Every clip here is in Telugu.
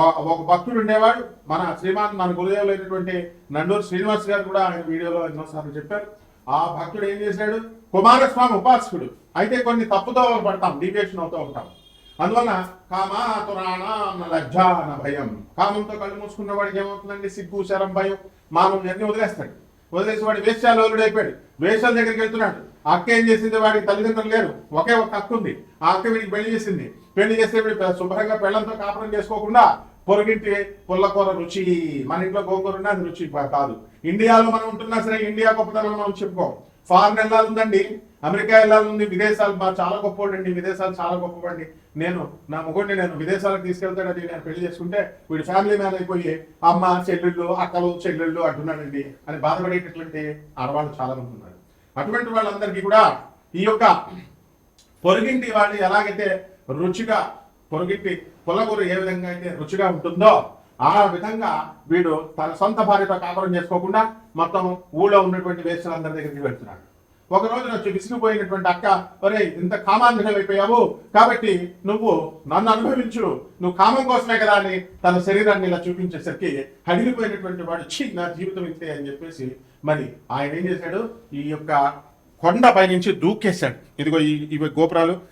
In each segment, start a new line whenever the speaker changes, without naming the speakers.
ఒక భక్తుడు ఉండేవాడు. మన శ్రీమాన్ మన గురుదేవులు అయినటువంటి నండూరు శ్రీనివాస్ గారు కూడా ఆయన వీడియోలో ఎన్నోసార్లు చెప్పారు. ఆ భక్తుడు ఏం చేశాడు? కుమారస్వామి ఉపాసకుడు. అయితే కొన్ని తప్పుతో పడతాం డీవియేషన్ అవుతూ ఉంటాం. అందువల్ల కామాతురాణ లజ్జ అన్న భయం. కామంతో కళ్ళు మూసుకున్న వాడికి ఏమవుతుందండి? సిగ్గు శరం భయం మానం అన్ని వదిలేస్తాడు. వదిలేసి వాడు వేశ్యాలోలుడు అయిపోయాడు వేషాల దగ్గరికి వెళ్తున్నాడు. అక్క ఏం చేసింది? వాడికి తల్లిదండ్రులు లేరు. ఒకే ఒక అక్క ఉంది. ఆ అక్క వీడికి పెళ్ళి చేసింది. పెళ్ళి చేస్తే శుభ్రంగా పెళ్ళంతో కాపురం చేసుకోకుండా పొరుగింటి పుల్లకూర రుచి మన ఇంట్లో గోకూర ఉన్నా అది రుచి కాదు. ఇండియాలో మనం ఉంటున్నా సరే ఇండియా గొప్పతనం మనం చెప్పుకోం. ఫారెన్ వెళ్ళాలి అమెరికా వెళ్ళాలి విదేశాలు మా చాలా గొప్పవాడండి విదేశాలు చాలా గొప్పవాడిని. నేను నా మొగుడిని నేను విదేశాలకు తీసుకెళ్తాడని నేను పెళ్ళి చేసుకుంటే వీడి ఫ్యామిలీ మ్యాన్ అయిపోయి అమ్మ చెల్లెళ్ళు అక్కలు చెల్లెళ్ళు అంటున్నాడండి. అని బాధపడేటటువంటి ఆడవాళ్ళు చాలా మంది ఉన్నారు. అటువంటి వాళ్ళందరికీ కూడా ఈ యొక్క పొరుగింటి వాళ్ళు ఎలాగైతే రుచిగా పొరుగిట్టి పొలగూరు ఏ విధంగా అయితే రుచిగా ఉంటుందో ఆ విధంగా వీడు తన సొంత భార్యతో కాపురం చేసుకోకుండా మొత్తం ఊళ్ళో ఉన్నటువంటి వేస్తులందరి దగ్గరికి వెళ్తున్నాడు ఒక రోజు వచ్చి విసిగిపోయినటువంటి అక్క ఒరే ఇంత కామాంధులు అయిపోయావు. కాబట్టి నువ్వు నన్ను అనుభవించు. నువ్వు కామం కోసమే కదా అని తన శరీరాన్ని ఇలా చూపించేసరికి హడిలిపోయినటువంటి వాడు చి నా జీవితం ఇంతే అని చెప్పేసి మరి ఆయన ఏం చేశాడు? ఈ యొక్క కొండ పైనుంచి దూకేశాడు. ఇదిగో ఈ ఇవి గోపురాలు.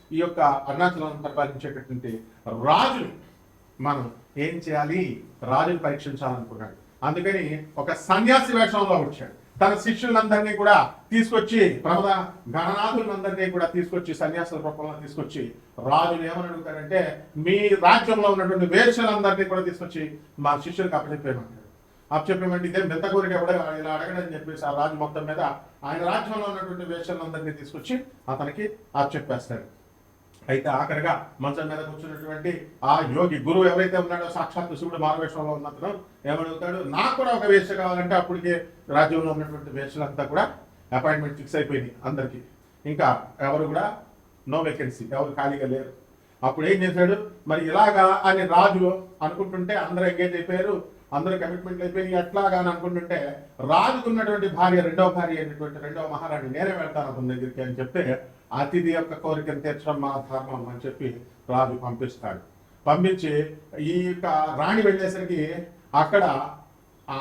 ఈ యొక్క అరుణాచలం పరిపాలించేటటువంటి రాజుని మనం ఏం చేయాలి? రాజుని పరీక్షించాలనుకున్నాడు. అందుకని ఒక సన్యాసి వేషంలో వచ్చాడు. తన శిష్యులందరినీ కూడా తీసుకొచ్చి ప్రమద గణనాథులందరినీ కూడా తీసుకొచ్చి సన్యాసుల రూపంలో తీసుకొచ్చి రాజులు ఏమని అడుగుతారంటే మీ రాజ్యంలో ఉన్నటువంటి వేషలందరినీ కూడా తీసుకొచ్చి మా శిష్యులకు అప్పచెప్పేయమంటారు. అప్పచెప్పేమంటే ఇదే మెత్త కోరిక కూడా ఇలా అడగడని చెప్పేసి ఆ రాజు మొత్తం మీద ఆయన రాజ్యంలో ఉన్నటువంటి వేషలందరినీ తీసుకొచ్చి అతనికి అప్పచెప్పేస్తాడు. అయితే ఆఖరిగా మంచం మీద కూర్చున్నటువంటి ఆ యోగి గురువు ఎవరైతే ఉన్నాడో సాక్షాత్ శివుడు మారవేషంలో ఉన్నతను ఏమడుగుతాడు? నాకు కూడా ఒక వేష కావాలంటే అప్పటికే రాజ్యంలో ఉన్నటువంటి వేషలంతా కూడా అపాయింట్మెంట్ ఫిక్స్ అయిపోయింది అందరికి. ఇంకా ఎవరు కూడా? నో వేకెన్సీ ఎవరు ఖాళీగా లేరు. అప్పుడు ఏం చేశాడు? మరి ఇలాగా అని రాజు అనుకుంటుంటే అందరూ ఎంగేజ్ అయిపోయారు. అందరూ కమిట్మెంట్ అయిపోయి ఎట్లాగా అని అనుకుంటుంటే రాజుకున్నటువంటి భార్య రెండవ భార్య అయినటువంటి రెండవ మహారాణి నేనే వెళ్తాను అతని దగ్గరికి అని చెప్తే అతిథి యొక్క కోరికను తీర్చడం మా ధర్మం అని చెప్పి రాజు పంపిస్తాడు. పంపించి ఈ యొక్క రాణి వెళ్ళేసరికి అక్కడ ఆ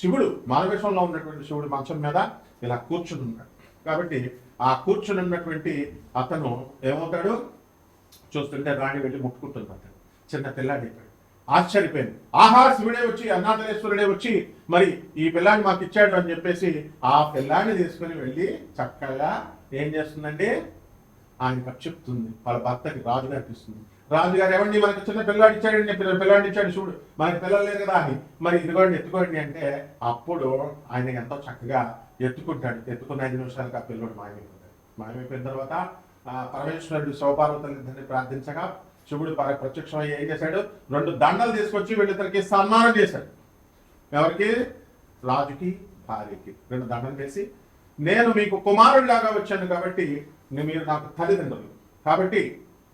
శివుడు మానవేశంలో ఉన్నటువంటి శివుడు మంచం మీద ఇలా కూర్చుని ఉన్నాడు. కాబట్టి ఆ కూర్చుని ఉన్నటువంటి అతను ఏమవుతాడు? చూస్తుంటే రాణి వెళ్ళి ముట్టుకుంటుంది అతను. చిన్న పిల్లాడి ఇక్కడ ఆశ్చర్యపోయింది. ఆహా శివుడే వచ్చి అన్నాథలేశ్వరుడే వచ్చి మరి ఈ పిల్లాన్ని మాకు ఇచ్చాడు అని చెప్పేసి ఆ పిల్లాన్ని తీసుకుని వెళ్ళి చక్కగా ఏం చేస్తుందండి? ఆయన చెప్తుంది. వాళ్ళ భర్తకి రాజుగారికి ఇస్తుంది రాజుగారు ఏమండి మనకి చిన్న పిల్లాడు ఇచ్చాడండి పిల్ల ఇచ్చాడు చూడు. మనకి పిల్లలు లేరు కదా అని. మరి ఇదిగోండి ఎత్తుకోండి అంటే అప్పుడు ఆయన ఎంతో చక్కగా ఎత్తుకుంటాడు. ఎత్తుకున్న ఐదు నిమిషాలకు ఆ పిల్లడు మాయమైపోతాడు. మాయమైపోయిన తర్వాత పరమేశ్వరుడు శివపార్వతులిద్దరిని ప్రార్థించగా శివుడు పర ఏం చేశాడు? రెండు దండలు తీసుకొచ్చి వీళ్ళిద్దరికి సన్మానం చేశాడు. ఎవరికి? రాజుకి భార్యకి. రెండు దండలు వేసి నేను మీకు కుమారుడిలాగా వచ్చాను కాబట్టి మీరు నాకు తల్లిదండ్రులు. కాబట్టి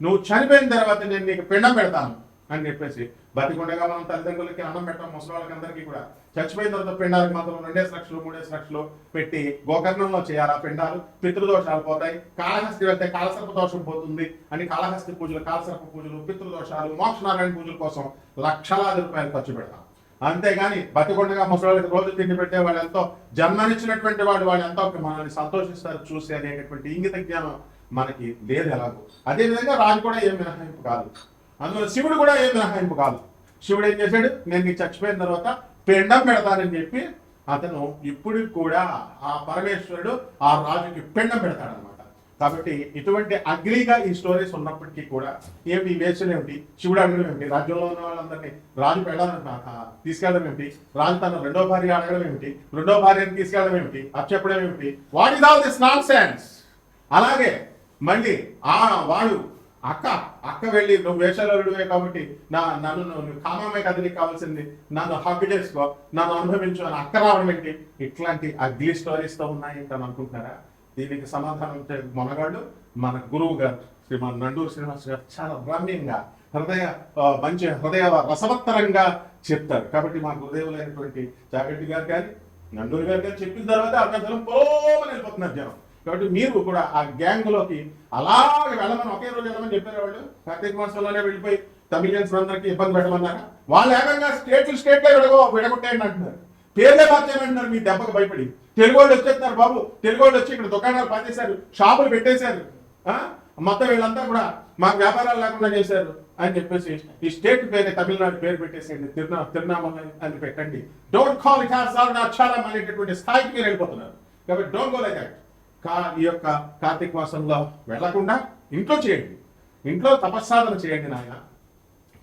నువ్వు చనిపోయిన తర్వాత నేను నీకు పిండం పెడతాను అని చెప్పేసి బతికుండగా మనం తల్లిదండ్రులకి అన్నం పెట్టాం ముసలి వాళ్ళకి అందరికీ కూడా. చచ్చిపోయిన తర్వాత పిండాలకు మాత్రం రెండేసి లక్షలు మూడేసి లక్షలు పెట్టి గోకర్ణంలో చేయాలి ఆ పిండాలు. పితృదోషాలు పోతాయి. కాళహస్తి వెళ్తే కాలసర్ప దోషం పోతుంది అని కాళహస్తి పూజలు కాలసర్ప పూజలు పితృదోషాలు మోక్షనారాయణ పూజలు కోసం లక్షలాది రూపాయలు ఖర్చు పెడతాం. అంతేగాని బతికొండగా ముసలికి రోజు తిండి పెట్టే వాడు ఎంతో జన్మనిచ్చినటువంటి వాడు వాడు ఎంతో మనల్ని సంతోషిస్తారు చూసి అనేటటువంటి ఇంగిత జ్ఞానం మనకి లేదు ఎలాగో. అదేవిధంగా రాజు కూడా ఏం మినహాయింపు కాదు. అందులో శివుడు కూడా ఏం మినహాయింపు కాదు. శివుడు ఏం చేశాడు? నేను నీకు చచ్చిపోయిన తర్వాత పిండం పెడతానని చెప్పి అతను ఇప్పుడు కూడా ఆ పరమేశ్వరుడు ఆ రాజుకి పిండం పెడతాడనమాట కాబట్టి ఇటువంటి అగ్లీగా ఈ స్టోరీస్ ఉన్నప్పటికీ కూడా ఏమిటి ఈ వేషలు ఏమిటి? శివుడు అడగడం ఏమిటి? రాజ్యంలో ఉన్న వాళ్ళందరినీ రాజు పెడాలని తీసుకెళ్ళడం ఏమిటి? రాజు తన రెండో భార్య అడగడం ఏమిటి? రెండో భార్యను తీసుకెళ్ళడం ఏమిటి? అది చెప్పడం ఏమిటి? What is all this not sense అలాగే మళ్ళీ ఆ వాడు అక్క అక్క వెళ్ళి నువ్వు వేషాలుడివే కాబట్టి నా నన్ను నువ్వు కామమే కదా కావాల్సింది. నన్ను హక్కు చేసుకో నన్ను అనుభవించు అని అక్క రావడం ఏంటి? ఇట్లాంటి అగ్లీ స్టోరీస్తో ఉన్నాయి అని అనుకుంటున్నారా? దీనికి సమాధానం ఇచ్చే మొనగాడు మన గురువు గారు శ్రీమాన్ నండూరు శ్రీనివాస్ గారు చాలా రమ్యంగా హృదయ మంచి హృదయ రసవత్తరంగా చెప్తారు. కాబట్టి మా గురుదేవులైనటువంటి జాగట్టి గారు కానీ నండూరు గారు కానీ చెప్పిన తర్వాత అరుణాచలం పోమని వెళ్ళిపోతున్నారు జనం. కాబట్టి మీరు కూడా ఆ గ్యాంగ్లోకి అలాగే వెళ్ళమని ఒకే రోజు వెళ్ళమని చెప్పారు వాళ్ళు. కార్తీక మాసంలోనే వెళ్ళిపోయి తమిళియన్స్ అందరికీ ఇబ్బంది పెట్టమన్నారా? వాళ్ళు ఏకంగా స్టేట్లు స్టేట్లో విడగో విడగొట్టేయండి అంటున్నారు. పేర్లే మార్చేయమంటున్నారు మీ దెబ్బకు భయపడి. తెలుగు వాళ్ళు వచ్చేస్తున్నారు బాబు. తెలుగు వాళ్ళు వచ్చి ఇక్కడ దుకాణాలు పనిచేశారు షాపులు పెట్టేశారు. ఆ? మొత్తం వీళ్ళంతా కూడా మాకు వ్యాపారాలు లేకుండా చేశారు అని చెప్పేసి ఈ స్టేట్ పేరు తమిళనాడు పేరు పెట్టేసేయండి. తిరునా తిరునామల అని పెట్టండి. డోంట్ కాల్ అక్షరం అనేటటువంటి స్థాయికి మీరు వెళ్ళిపోతున్నారు. కాబట్టి డోంట్ గో లైక్ కా ఈ యొక్క కార్తీక మాసంలో వెళ్ళకుండా ఇంట్లో చేయండి. ఇంట్లో తపస్సాధన చేయండి నాయన.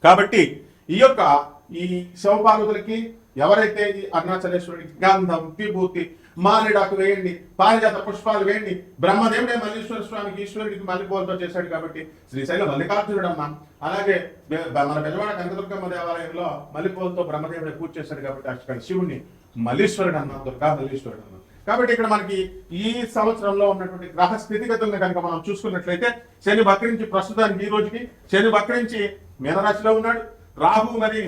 కాబట్టి ఈ యొక్క ఈ శివపార్వతులకి ఎవరైతే ఈ అరుణాచలేశ్వరుడికి గంధం విభూతి మారేడాకు వేయండి పారిజాత పుష్పాలు వేయండి. బ్రహ్మదేవుడే మల్లీశ్వర స్వామికి ఈశ్వరుడికి మల్లెపూలతో చేశాడు కాబట్టి శ్రీశైల మల్లికార్జునుడు అమ్మ అలాగే మన పెద్దవాడ కనకదుర్గమ్మ దేవాలయంలో మల్లెపూలతో బ్రహ్మదేవుడే పూజ చేశాడు కాబట్టి అక్కడ శివుణ్ణి మల్లీశ్వరుడు అన్నాం దుర్గా మల్లీశ్వరుడు అన్నాం కాబట్టి ఇక్కడ మనకి ఈ సంవత్సరంలో ఉన్నటువంటి గ్రహ స్థితిగతుల్ని కనుక మనం చూసుకున్నట్లయితే శని వక్రించి ప్రస్తుతానికి ఈ రోజుకి శని వక్రించి మీనరాశిలో ఉన్నాడు. రాహు మరి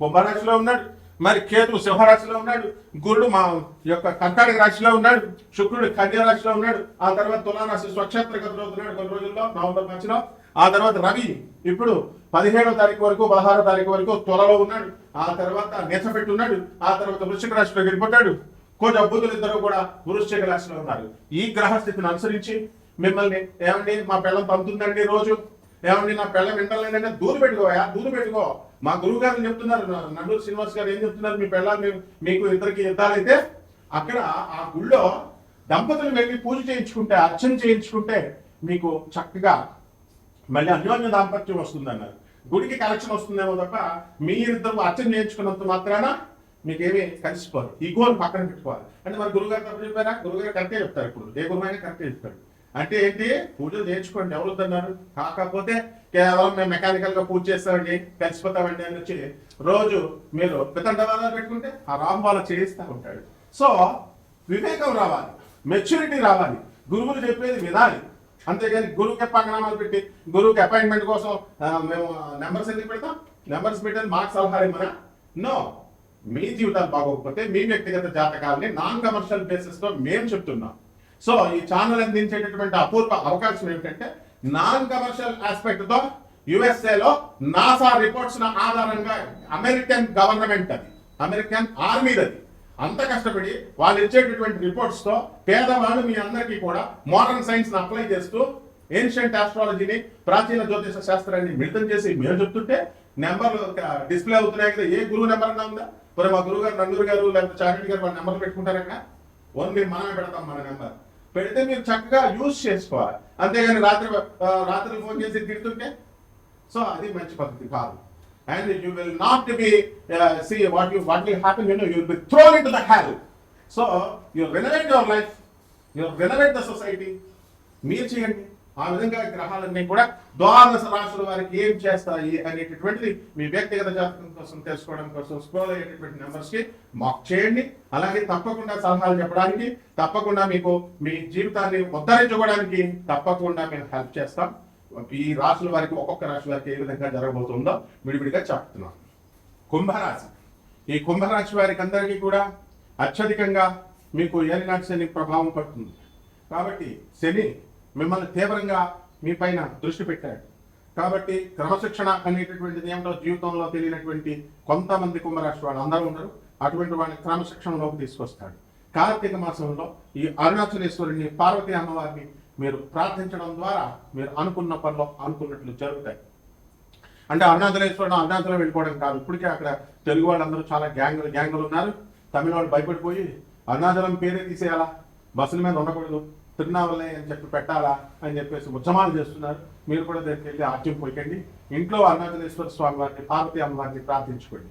కుంభరాశిలో ఉన్నాడు. మరి కేతు సింహరాశిలో ఉన్నాడు గురుడు మా యొక్క కర్కాటక రాశిలో ఉన్నాడు శుక్రుడు కన్యా రాశిలో ఉన్నాడు ఆ తర్వాత తులారాశి స్వక్షేత్ర గతిలో ఉన్నాడు కొన్ని రోజుల్లో నవంబర్ మధ్యలో ఆ తర్వాత రవి ఇప్పుడు పదిహేడో తారీఖు వరకు పదహారో తారీఖు వరకు త్వరలో ఉన్నాడు. ఆ తర్వాత నెచ్చపెట్టి ఉన్నాడు ఆ తర్వాత వృశ్చిక రాశిలో వెళ్ళిపోతాడు. కొంచెం బుద్ధులు ఇద్దరు కూడా వృశ్చిక రాశిలో ఉన్నారు. ఈ గ్రహ స్థితిని అనుసరించి మిమ్మల్ని ఏమండి మా పిల్లలు పంపుతుందండి రోజు? ఏమండి నా పిల్లం వింటలేదంటే దూరు పెట్టుకోయా దూరు పెట్టుకో. మా గురువు గారు చెప్తున్నారు నండూరు శ్రీనివాస్ గారు ఏం చెప్తున్నారు మీ పిల్ల మీకు ఇద్దరికి యుద్ధాలైతే అక్కడ ఆ గుళ్ళో దంపతులు వెళ్ళి పూజ చేయించుకుంటే అర్చన చేయించుకుంటే మీకు చక్కగా మళ్ళీ అన్యోన్య దాంపత్యం వస్తుంది అన్నారు గుడికి కలెక్షన్ వస్తుందేమో తప్ప మీ ఇద్దరు అర్చన చేయించుకున్నంత మాత్రాన మీకేమీ కలిసిపోరు. ఈ గోల్ పక్కన పెట్టుకోవాలి. అంటే మరి గురుగారు తప్పు చెప్పారా? గురుగారు కరెక్టే చెప్తారు ఇప్పుడు. ఏ అయినా కరెక్టే చెప్తారు అంటే ఏంటి? పూజలు నేర్చుకోండి ఎవరు వద్దన్నారు కాకపోతే కేవలం మేము మెకానికల్గా పూజ చేస్తామండి కలిసిపోతామండి అని వచ్చి రోజు మీరు పితండవాదాలు పెట్టుకుంటే ఆ రాహు వాళ్ళ చేయిస్తూ ఉంటాడు. సో వివేకం రావాలి మెచ్యూరిటీ రావాలి గురువులు చెప్పేది వినాలి. అంతేగాని గురువుకి పంగనామాలు పెట్టి గురువుకి అపాయింట్మెంట్ కోసం మేము నెంబర్స్ ఎందుకు పెడతాం? నెంబర్స్ పెట్టేది మాకు సలహా ఇవ్వనా నో మీ జీవితాలు బాగోకపోతే మీ వ్యక్తిగత జాతకాలని నాన్ కమర్షియల్ బేసిస్లో మేము చెప్తున్నాం. సో ఈ ఛానల్ అందించేటటువంటి అపూర్వ అవకాశం ఏమిటంటే నాన్ కమర్షియల్ ఆస్పెక్ట్తో తో యుఎస్ఏ లో నాసా రిపోర్ట్స్ ఆధారంగా అమెరికన్ గవర్నమెంట్ అది. అమెరికన్ ఆర్మీ అది. అంత కష్టపడి వాళ్ళు ఇచ్చేటటువంటి రిపోర్ట్స్తో పేదవాళ్ళు మీ అందరికీ కూడా మోడర్న్ సైన్స్ని అప్లై చేస్తూ ఏన్షియంట్ ఆస్ట్రాలజీని ప్రాచీన జ్యోతిష శాస్త్రాన్ని మిళితం చేసి మేము చెప్తుంటే నెంబర్లు డిస్ప్లే అవుతున్నాయి కదా. ఏ గురువు నెంబర్ అన్నా ఉందా? మరి మా గురువు గారు నందూరు గారు లేకపోతే చారెడ్డి గారు వాళ్ళ నెంబర్ పెట్టుకుంటారన్నా ఓన్లీ మనమే పెడతాం మన నెంబర్. పెడితే మీరు చక్కగా యూజ్ చేసుకోవాలి. అంతేగాని రాత్రి రాత్రి ఫోన్ చేసి తిడుతుంటే? సో అది మంచి పద్ధతి కాదు. And you will not be see what you what will happen you know you will be thrown into the hell so you renovate your life you renovate the society మీరు చేయండి. ఆ విధంగా గ్రహాలన్నీ కూడా ద్వాదశ రాశుల వారికి ఏం చేస్తాయి అనేటటువంటిది మీ వ్యక్తిగత జాతకం కోసం తెలుసుకోవడం కోసం స్క్రోల్ అయ్యేటటువంటి నెంబర్స్కి మాక్ చేయండి. అలాగే తప్పకుండా సలహాలు చెప్పడానికి తప్పకుండా మీకు మీ జీవితాన్ని ఉద్ధరించుకోవడానికి తప్పకుండా మేము హెల్ప్ చేస్తాం. ఈ రాశుల వారికి ఒక్కొక్క రాశి వారికి ఏ విధంగా జరగబోతుందో విడివిడిగా చెప్తున్నాం. కుంభరాశి. ఈ కుంభరాశి వారికి అందరికీ కూడా అత్యధికంగా మీకు ఏలినాటి శని ప్రభావం పడుతుంది. కాబట్టి శని మిమ్మల్ని తీవ్రంగా మీ పైన దృష్టి పెట్టాడు. కాబట్టి క్రమశిక్షణ అనేటటువంటిది ఏమిటో జీవితంలో తెలియనటువంటి కొంతమంది కుంభరాశి వాళ్ళు అందరూ ఉండరు అటువంటి వాడిని క్రమశిక్షణలోకి తీసుకొస్తాడు. కార్తీక మాసంలో ఈ అరుణాచలేశ్వరుని పార్వతీ అమ్మవారిని మీరు ప్రార్థించడం ద్వారా మీరు అనుకున్న పనిలో అనుకున్నట్లు జరుగుతాయి. అంటే అరుణాచలేశ్వరుడు అరుణాచలం వెళ్ళిపోవడం కాదు. ఇప్పటికే అక్కడ తెలుగు వాళ్ళందరూ చాలా గ్యాంగులు గ్యాంగులు ఉన్నారు. తమిళ వాళ్ళు భయపడిపోయి అరుణాచలం పేరే తీసేయాలా? బస్సుల మీద ఉండకూడదు. తిరునావల్లే అని చెప్పి పెట్టాలా అని చెప్పేసి ఉద్యమాలు చేస్తున్నారు. మీరు కూడా దగ్గరికి వెళ్ళి ఆర్ట్యం పోయకండి ఇంట్లో అరుణాచలేశ్వర స్వామి వారిని పార్వతి అమ్మవారిని ప్రార్థించుకోండి.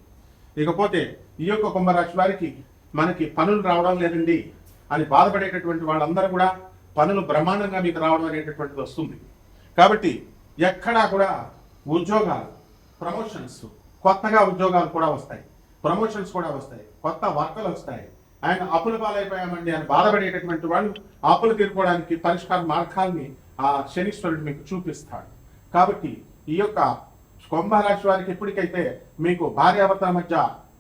ఇకపోతే ఈ యొక్క కుంభరాశి వారికి మనకి పనులు రావడం లేదండి. అని బాధపడేటటువంటి వాళ్ళందరూ కూడా పనులు బ్రహ్మాండంగా మీకు రావడం అనేటటువంటిది వస్తుంది. కాబట్టి ఎక్కడా కూడా ఉద్యోగాలు ప్రమోషన్స్ కొత్తగా ఉద్యోగాలు కూడా వస్తాయి. ప్రమోషన్స్ కూడా వస్తాయి. కొత్త వార్తలు వస్తాయి. ఆయన అప్పుల పాలైపోయామండి అని బాధపడేటటువంటి వాళ్ళు అప్పులు తీరుకోవడానికి పరిష్కార మార్గాల్ని ఆ శనీశ్వరుడు మీకు చూపిస్తాడు. కాబట్టి ఈ యొక్క కుంభరాశి వారికి ఎప్పటికైతే మీకు భార్యాభర్తల మధ్య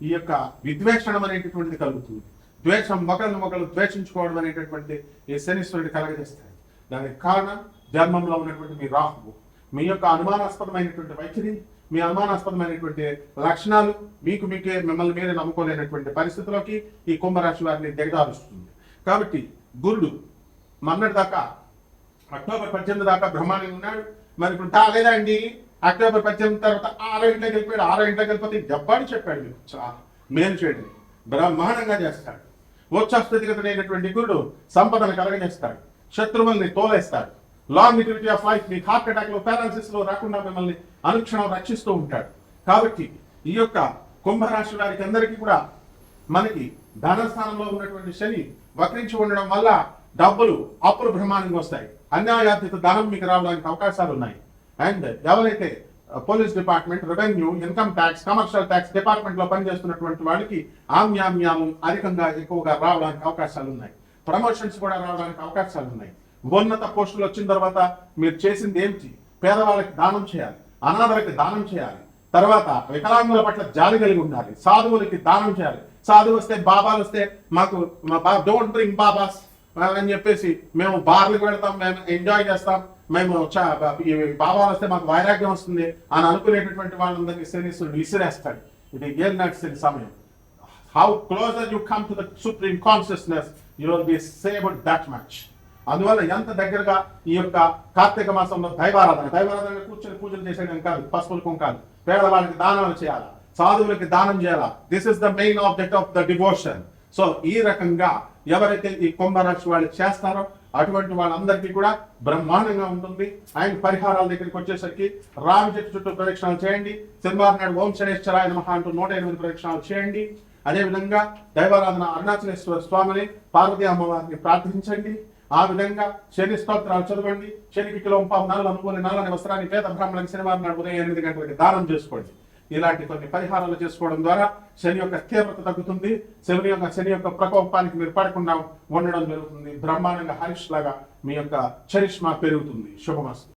ఈ యొక్క విద్వేషణం అనేటటువంటిది కలుగుతుంది. ద్వేషం ఒకరిని ఒకరు ద్వేషించుకోవడం అనేటటువంటి ఈ శనీశ్వరుడు కలగజేస్తాయి దానికి కారణం జన్మంలో ఉన్నటువంటి మీ రాహువు. మీ యొక్క అనుమానాస్పదమైనటువంటి వైఖరి మీ అనుమానాస్పదమైనటువంటి లక్షణాలు మీకు మీకే మిమ్మల్ని మీరే నమ్ముకోలేనటువంటి పరిస్థితిలోకి ఈ కుంభరాశి వారిని దిగదారుస్తుంది కాబట్టి గురుడు మొన్నటి దాకా అక్టోబర్ పద్దెనిమిది దాకా బ్రహ్మాండంగా ఉన్నాడు. మరి ఇప్పుడు తాగలేదా అండి అక్టోబర్ పద్దెనిమిది తర్వాత ఆరో ఇంట్లోకి వెళ్ళిపోయాడు. ఆరో ఇంట్లోకి వెళ్ళిపోతే జబ్బాడి చెప్పాడు మీకు? చాలా మేలు చేయడం. బ్రహ్మాండంగా చేస్తాడు. ఉచ్చస్థితిగతుడైనటువంటి గురుడు సంపదను కలగజేస్తాడు. శత్రువుల్ని తోలేస్తాడు. లాంగిటివిటీ ఆఫ్ లైఫ్ మీకు హార్ట్ అటాక్లో పారాలసిస్లో రాకుండా మిమ్మల్ని అనుక్షణం రక్షిస్తూ ఉంటాడు. కాబట్టి ఈ యొక్క కుంభరాశి వారికి అందరికీ కూడా మనకి ధనస్థానంలో ఉన్నటువంటి శని వక్రించి ఉండడం వల్ల డబ్బులు అప్పులు బ్రహ్మాండంగా వస్తాయి. అన్యాయాధిత ధనం మీకు రావడానికి అవకాశాలు ఉన్నాయి. అండ్ ఎవరైతే police department revenue income tax commercial tax డిపార్ట్మెంట్లో పనిచేస్తున్నటువంటి వాళ్ళకి ఆమ్యామ్యాము అధికంగా ఎక్కువగా రావడానికి అవకాశాలు ఉన్నాయి. ప్రమోషన్స్ కూడా రావడానికి అవకాశాలు ఉన్నాయి. ఉన్నత పోస్టులు వచ్చిన తర్వాత మీరు చేసింది ఏంటి? పేదవాళ్ళకి దానం చేయాలి అనాథలకి దానం చేయాలి తర్వాత వికలాంగుల పట్ల జాలి కలిగి ఉండాలి సాధువులకి దానం చేయాలి. సాధువు వస్తే బాబాలు వస్తే మాకు డోంట్ డ్రింక్ బాబాస్ అని చెప్పేసి మేము బార్లకు వెళ్తాం మేము ఎంజాయ్ చేస్తాం మేము బాబాలు వస్తే మాకు వైరాగ్యం వస్తుంది అని అనుకునేటటువంటి వాళ్ళందరినీ శనీశ్వరుడు విసిరేస్తాడు. ఇది ఏం శని సమయం? How closer you come to the supreme consciousness you will be saved that much అందువల్ల ఎంత దగ్గరగా ఈ యొక్క కార్తీక మాసంలో దైవారాధన దైవారాధన కూర్చొని పూజలు చేసేయడం కాదు పసుపులు కాదు పేదవాళ్ళకి దానాలు చేయాలా సాధువులకి దానం చేయాలా? This is the main object of the devotion so ఈ రకంగా ఎవరైతే ఈ కుంభరాశి వాళ్ళు చేస్తారో అటువంటి వాళ్ళందరికీ కూడా బ్రహ్మాండంగా ఉంటుంది. ఆయన పరిహారాల దగ్గరికి వచ్చేసరికి రావి చెట్టు చుట్టూ ప్రదక్షిణాలు చేయండి. శనివారం నాడు ఓం శనేశ్వరాయ నమః అంటూ నూట ఎనిమిది ప్రదక్షిణాలు చేయండి. అదేవిధంగా దైవారాధన అరుణాచలేశ్వర స్వామిని పార్వతీ అమ్మవారిని ప్రార్థించండి. ఆ విధంగా శని స్తోత్రాలు చదవండి. శనికి కిలోంపావు నాలుగు నల్ల అనుకుని వస్త్రాన్ని పేద బ్రాహ్మణులకు శనివారం నాడు ఉదయం ఎనిమిది గంటలకి దానం చేసుకోండి. ఇలాంటి కొన్ని పరిహారాలు చేసుకోవడం ద్వారా శని యొక్క తీవ్రత తగ్గుతుంది. శని యొక్క శని యొక్క ప్రకోపానికి మీరు పడకుండా ఉండడం జరుగుతుంది. బ్రహ్మాండంగా హరిష్ లాగా మీ యొక్క చరిష్మా పెరుగుతుంది. శుభమస్తు.